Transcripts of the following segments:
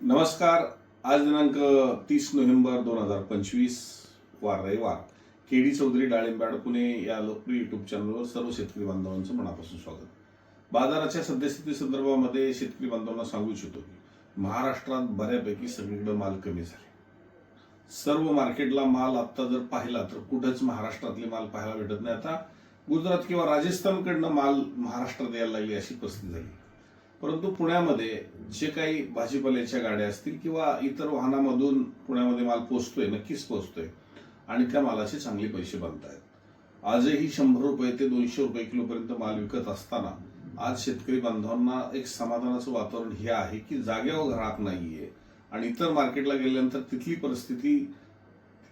नमस्कार. आज दिनांक तीस नोव्हेंबर दोन हजार पंचवीस वार रविवार. के डी चौधरी डाळिंबाड पुणे या लोकप्रिय युट्यूब चॅनलवर सर्व शेतकरी बांधवांचं मनापासून स्वागत. बाजाराच्या सद्यस्थिती संदर्भामध्ये शेतकरी बांधवांना सांगू इच्छितो की महाराष्ट्रात बऱ्यापैकी सगळीकडे माल कमी झाले. सर्व मार्केटला माल आत्ता जर पाहिला तर कुठंच महाराष्ट्रातले माल पाहायला भेटत नाही. आता गुजरात किंवा राजस्थानकडनं माल महाराष्ट्रात यायला लागली अशी परिस्थिती झाली. परंतु पुण्यामध्ये जे काही भाजीपाल्याच्या गाड्या असतील किंवा इतर वाहनामधून पुण्यामध्ये माल पोचतोय नक्कीच पोचतोय आणि त्या मालाचे चांगले पैसे बनत आहेत आजही शंभर रुपये ते दोनशे रुपये किलोपर्यंत माल विकत असताना आज शेतकरी बांधवांना एक समाधानाचं वातावरण हे आहे की जागेवर ग्राहक नाहीये आणि इतर मार्केटला गेल्यानंतर तिथली परिस्थिती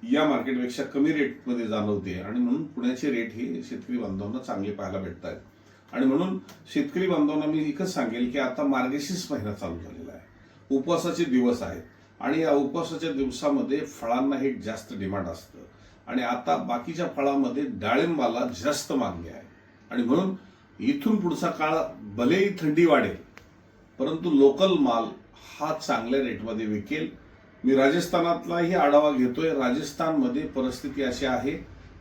या मार्केटपेक्षा कमी रेटमध्ये जाणवते आणि म्हणून पुण्याचे रेट हे शेतकरी बांधवांना चांगले पाहायला भेटत आहेत आणि म्हणून शेतकरी बांधवांना मी एकच सांगेल की आता मार्गशीर्ष महिना चालू झालेला आहे. उपवासाचे दिवस आहेत. आणि या उपवासाच्या दिवसामध्ये फळांना हे जास्त डिमांड असतं. आणि आता बाकीच्या फळामध्ये डाळिंबाला जास्त मागणी आहे. आणि म्हणून इथून पुढचा काळ भलेही थंडी वाढेल परंतु लोकल माल हा चांगल्या रेटमध्ये विकेल. मी राजस्थानातलाही आढावा घेतोय. राजस्थानमध्ये परिस्थिती अशी आहे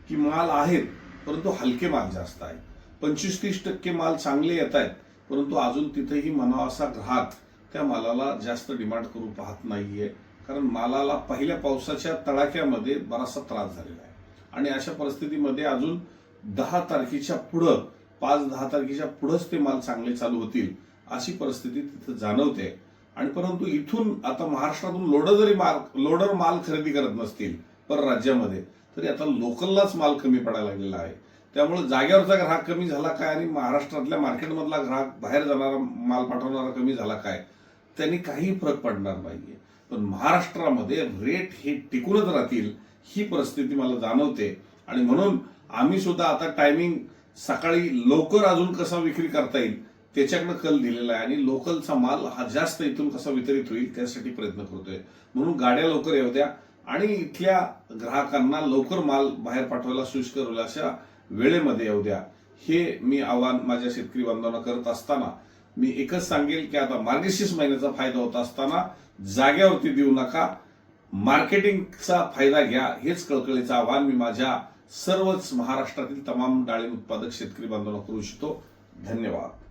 की माल आहेत परंतु हलके माल जास्त आहेत. पंचवीस तीस टक्के माल चांगले येत आहेत परंतु अजून तिथेही म्हणावा असा ग्राहक त्या मालाला जास्त डिमांड करू पाहत नाहीये. कारण मालाला पहिल्या पावसाच्या तडाख्यामध्ये बराचसा त्रास झालेला आहे. आणि अशा परिस्थितीमध्ये अजून दहा तारखेच्या पुढं पाच दहा तारखेच्या पुढंच ते माल चांगले चालू होतील अशी परिस्थिती तिथं जाणवते. आणि परंतु इथून आता महाराष्ट्रातून लोडर जरी माल लोडर माल खरेदी करत नसतील पर राज्यामध्ये तरी आता लोकललाच माल कमी पडायला लागलेला आहे. त्यामुळे जागेवरचा ग्राहक कमी झाला काय आणि महाराष्ट्रातल्या मार्केटमधला ग्राहक बाहेर जाणारा माल पाठवणारा कमी झाला काय? त्यांनी काही फरक पडणार नाहीये. पण महाराष्ट्रामध्ये रेट हे टिकूनच राहतील ही परिस्थिती मला जाणवते. आणि म्हणून आम्ही सुद्धा आता टायमिंग सकाळी लवकर अजून कसा विक्री करता येईल त्याच्याकडे कल दिलेला आहे. आणि लोकलचा माल हा जास्त इथून कसा वितरित होईल त्यासाठी प्रयत्न करतोय. म्हणून गाड्या लवकर येऊ द्या. आणि इथल्या ग्राहकांना लवकर माल बाहेर पाठवायला सोयीस्कर होईल अशा वेळेमध्ये येऊ द्या. हे मी आव्हान माझ्या शेतकरी बांधवांना करत असताना मी एकच सांगेल की आता मार्गशीर्ष महिन्याचा फायदा होत असताना जाग्यावरती देऊ नका. मार्केटिंगचा फायदा घ्या हेच कळकळीचं आव्हान मी माझ्या सर्वच महाराष्ट्रातील तमाम डाळिंब उत्पादक शेतकरी बांधवांना करू इच्छितो. धन्यवाद.